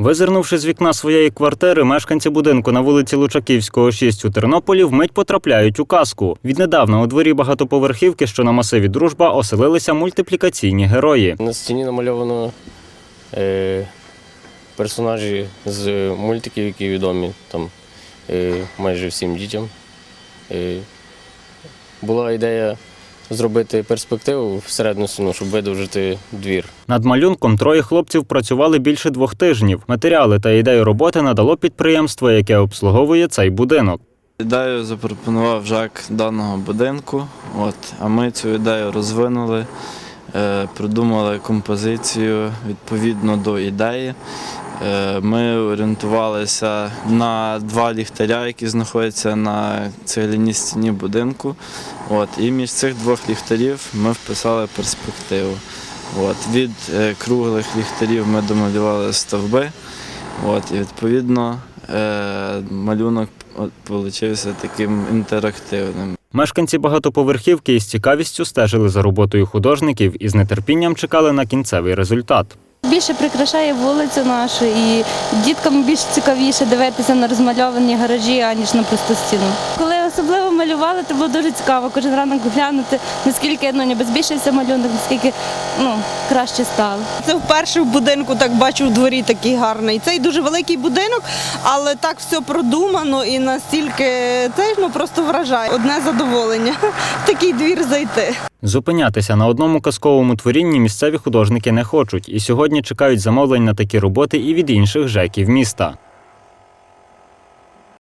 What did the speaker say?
Визирнувши з вікна своєї квартири, мешканці будинку на вулиці Лучаківського, 6 у Тернополі вмить потрапляють у казку. Віднедавна у дворі багатоповерхівки, що на масиві дружба, оселилися мультиплікаційні герої. На стіні намальовано е, персонажі з мультиків, які відомі там е, майже всім дітям. Е, була ідея зробити перспективу всередину стіну, щоб видовжити двір. Над малюнком троє хлопців працювали більше двох тижнів. Матеріали та ідею роботи надало підприємство, яке обслуговує цей будинок. Ідею запропонував жак даного будинку, от, а ми цю ідею розвинули, придумали композицію відповідно до ідеї. Е, Ми орієнтувалися на два ліхтаря, які знаходяться на цегляній стіні будинку. От, і між цих двох ліхтарів ми вписали перспективу. От, від е, круглих ліхтарів ми домалювали стовби. От, і відповідно е, малюнок вийшов таким інтерактивним. Мешканці багатоповерхівки із цікавістю стежили за роботою художників і з нетерпінням чекали на кінцевий результат. Більше прикрашає вулицю нашу і діткам більш цікавіше дивитися на розмальовані гаражі, аніж на просту стіну. Коли особливо малювали, то було дуже цікаво кожен ранок глянути, наскільки ну, ніби збільшився малюнок, наскільки ну, краще стало. Це вперше в будинку так бачу в дворі такий гарний. Цей дуже великий будинок, але так все продумано і настільки це ну, просто вражає. Одне задоволення в такий двір зайти. Зупинятися на одному казковому творінні місцеві художники не хочуть і сьогодні чекають замовлень на такі роботи і від інших жеків міста.